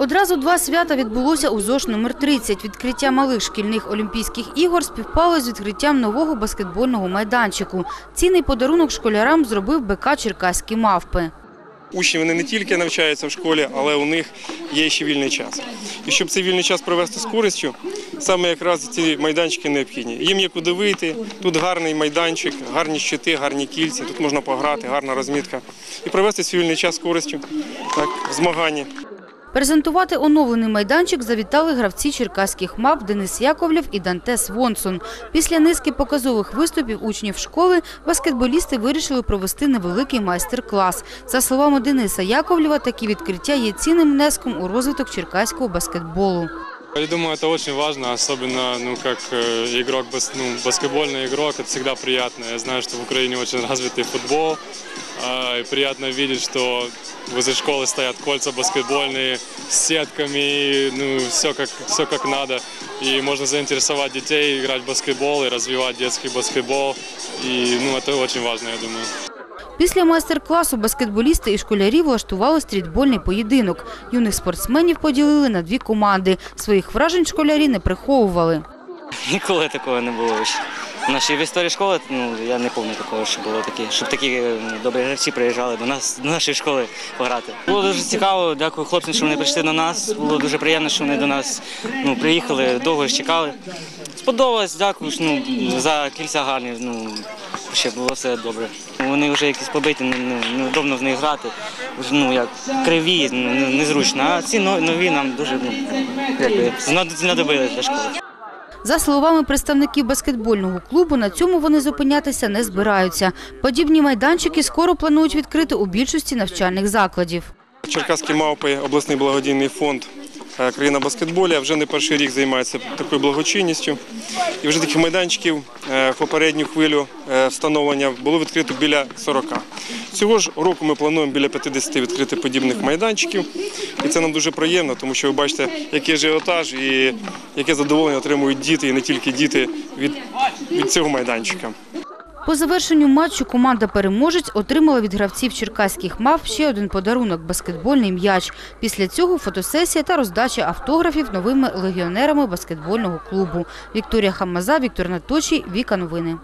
Одразу два свята відбулося у ЗОШ номер 30. Відкриття малих шкільних олімпійських ігор співпало з відкриттям нового баскетбольного майданчику. Цінний подарунок школярам зробив БК «Черкаські мавпи». Учні вони не тільки навчаються в школі, але у них є ще вільний час. І щоб цей вільний час провести з користю, саме якраз ці майданчики необхідні. Їм є куди вийти. Тут гарний майданчик, гарні щити, гарні кільці. Тут можна пограти, гарна розмітка і провести свій вільний час з користю так, в змаганні. Презентувати оновлений майданчик завітали гравці черкаських мап Денис Яковлєв і Дантес Вонсон. Після низки показових виступів учнів школи баскетболісти вирішили провести невеликий майстер-клас. За словами Дениса Яковлєва, такі відкриття є цінним внеском у розвиток черкаського баскетболу. Я думаю, это очень важно, особенно, ну, как э, игрок, ну, баскетбольный игрок, это всегда приятно. Я знаю, что в Украине очень развитый футбол, а, и приятно видеть, что возле школы стоят кольца баскетбольные с сетками, ну, все как, все как надо. И можно заинтересовать детей, играть в баскетбол и развивать детский баскетбол. И, ну, это очень важно, я думаю. Після майстер-класу баскетболісти і школярі влаштували стрітбольний поєдинок. Юних спортсменів поділили на дві команди. Своїх вражень школярі не приховували. Ніколи такого не було. В нашій в історії школи ну, я не пам'ятаю такого, що було таке, щоб такі е, добрі гравці приїжджали до нас, до нашої школи пограти. Було дуже цікаво, дякую хлопцям, що вони прийшли до нас. Було дуже приємно, що вони до нас ну, приїхали, довго чекали. Сподобалось, дякую ну, за кільця гарні. Ну, ще було все добре. Вони вже якісь побиті, неудобно в них грати. Ну, як криві, ну, незручно. А ці нові нам дуже ну, якби, знадобились для школи. За словами представників баскетбольного клубу, на цьому вони зупинятися не збираються. Подібні майданчики скоро планують відкрити у більшості навчальних закладів. Черкаські мавпи, обласний благодійний фонд Країна баскетболі вже не перший рік займається такою благочинністю. І вже таких майданчиків е, в попередню хвилю е, встановлення було відкрито біля 40. Цього ж року ми плануємо біля 50 відкрити подібних майданчиків. І це нам дуже приємно, тому що ви бачите, який ажіотаж і яке задоволення отримують діти, і не тільки діти від, від цього майданчика. По завершенню матчу команда переможець отримала від гравців черкаських мав ще один подарунок баскетбольний м'яч. Після цього фотосесія та роздача автографів новими легіонерами баскетбольного клубу. Вікторія Хамаза, Віктор Наточій, Віка Новини.